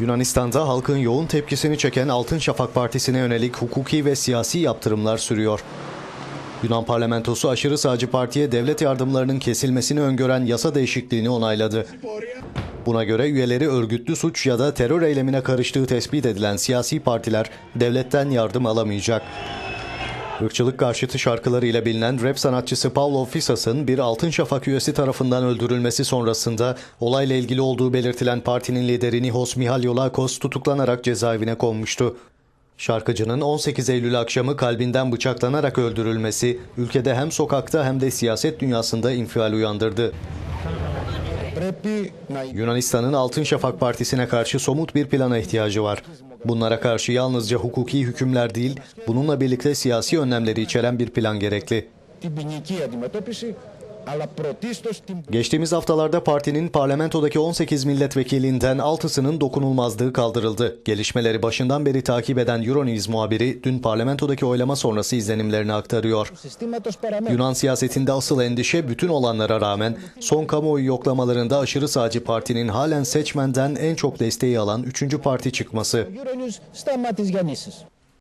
Yunanistan'da halkın yoğun tepkisini çeken Altın Şafak Partisi'ne yönelik hukuki ve siyasi yaptırımlar sürüyor. Yunan parlamentosu aşırı sağcı partiye devlet yardımlarının kesilmesini öngören yasa değişikliğini onayladı. Buna göre üyeleri örgütlü suç ya da terör eylemine karıştığı tespit edilen siyasi partiler devletten yardım alamayacak. Irkçılık karşıtı şarkılarıyla bilinen rap sanatçısı Pablo Fisas'ın bir Altın Şafak üyesi tarafından öldürülmesi sonrasında olayla ilgili olduğu belirtilen partinin lideri Nihos Mihalyolakos tutuklanarak cezaevine konmuştu. Şarkıcının 18 Eylül akşamı kalbinden bıçaklanarak öldürülmesi ülkede hem sokakta hem de siyaset dünyasında infial uyandırdı. Yunanistan'ın Altın Şafak Partisi'ne karşı somut bir plana ihtiyacı var. Bunlara karşı yalnızca hukuki hükümler değil, bununla birlikte siyasi önlemleri içeren bir plan gerekli. Geçtiğimiz haftalarda partinin parlamentodaki 18 milletvekilinden 6'sının dokunulmazlığı kaldırıldı. Gelişmeleri başından beri takip eden Euronews muhabiri dün parlamentodaki oylama sonrası izlenimlerini aktarıyor. Yunan siyasetinde asıl endişe bütün olanlara rağmen son kamuoyu yoklamalarında aşırı sağcı partinin halen seçmenden en çok desteği alan 3. parti çıkması.